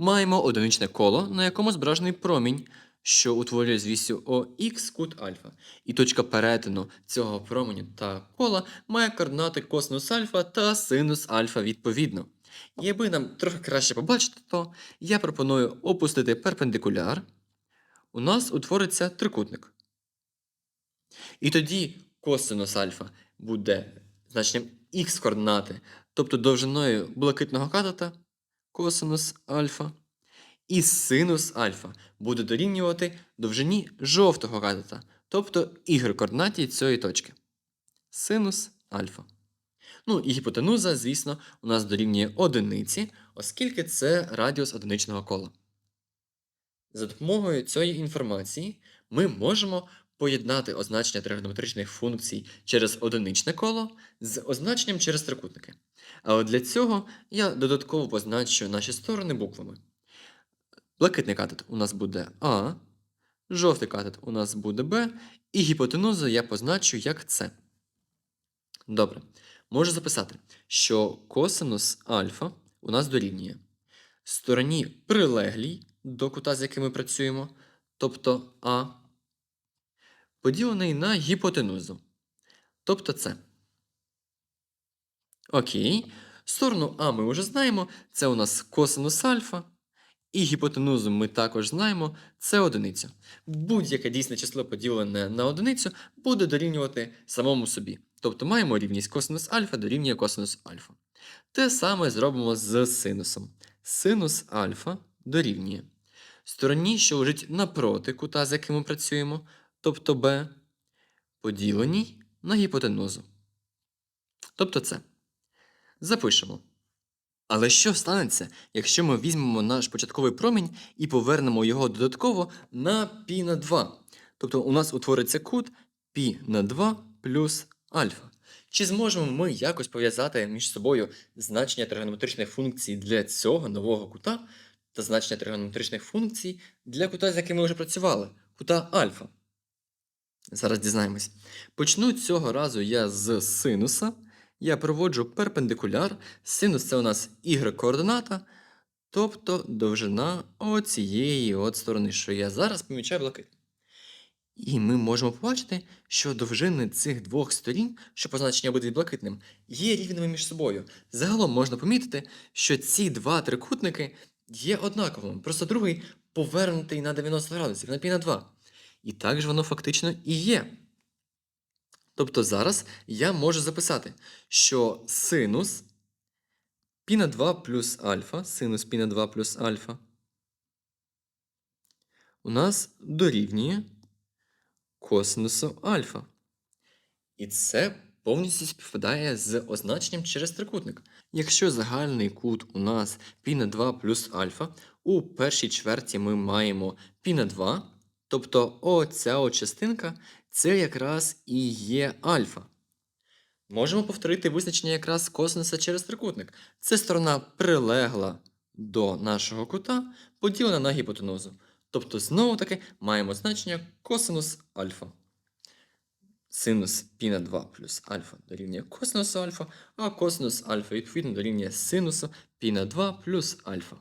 Маємо одиничне коло, на якому зображений промінь, що утворює з вісю ОХ кут альфа. І точка перетину цього променю та кола має координати косинус альфа та синус альфа відповідно. І аби нам трохи краще побачити, то я пропоную опустити перпендикуляр. У нас утвориться трикутник. І тоді косинус альфа буде значенням х координати, тобто довжиною блакитного катета косинус альфа. І синус альфа буде дорівнювати довжині жовтого катета, тобто y координаті цієї точки. Синус альфа. Ну і гіпотенуза, звісно, у нас дорівнює одиниці, оскільки це радіус одиничного кола. За допомогою цієї інформації ми можемо поєднати означення тригонометричних функцій через одиничне коло з означенням через трикутники. Але для цього я додатково позначу наші сторони буквами. Блакитний катет у нас буде А, жовтий катет у нас буде Б, і гіпотенузу я позначу як С. Добре. Можу записати, що косинус альфа у нас дорівнює стороні прилеглій до кута, з яким ми працюємо, тобто А, поділений на гіпотенузу, тобто С. Окей. Сторону А ми вже знаємо, це у нас косинус альфа. І гіпотенузу ми також знаємо, це одиниця. Будь-яке дійсне число поділене на одиницю буде дорівнювати самому собі. Тобто маємо рівність косинус альфа дорівнює косинус альфа. Те саме зробимо з синусом. Синус альфа дорівнює стороні, що лежить напроти кута, з яким ми працюємо, тобто b, поділеній на гіпотенузу. Тобто це. Запишемо. Але що станеться, якщо ми візьмемо наш початковий промінь і повернемо його додатково на π на 2? Тобто у нас утвориться кут π на 2 плюс альфа. Чи зможемо ми якось пов'язати між собою значення тригонометричних функцій для цього нового кута та значення тригонометричних функцій для кута, з яким ми вже працювали, кута альфа? Зараз дізнаємось. Почну цього разу я з синуса. Я проводжу перпендикуляр. Синус це у нас y-координата, тобто довжина оцієї от сторони, що я зараз помічаю блакитним. І ми можемо побачити, що довжини цих двох сторін, що позначені обидві блакитним, є рівними між собою. Загалом можна помітити, що ці два трикутники є однаковими, просто другий повернутий на 90 градусів, на пі на 2. І так же воно фактично і є. Тобто зараз я можу записати, що синус π на 2 плюс альфа, синус π на 2 плюс альфа у нас дорівнює косинусу альфа. І це повністю співпадає з означенням через трикутник. Якщо загальний кут у нас π на 2 плюс альфа, у першій чверті ми маємо π на 2, тобто оця от частинка це якраз і є альфа. Можемо повторити визначення якраз косинуса через трикутник. Це сторона прилегла до нашого кута, поділена на гіпотенузу. Тобто, знову таки маємо значення косинус альфа. Синус π на 2 плюс альфа дорівнює косинусу альфа, а косинус альфа відповідно дорівнює синусу π на 2 плюс альфа.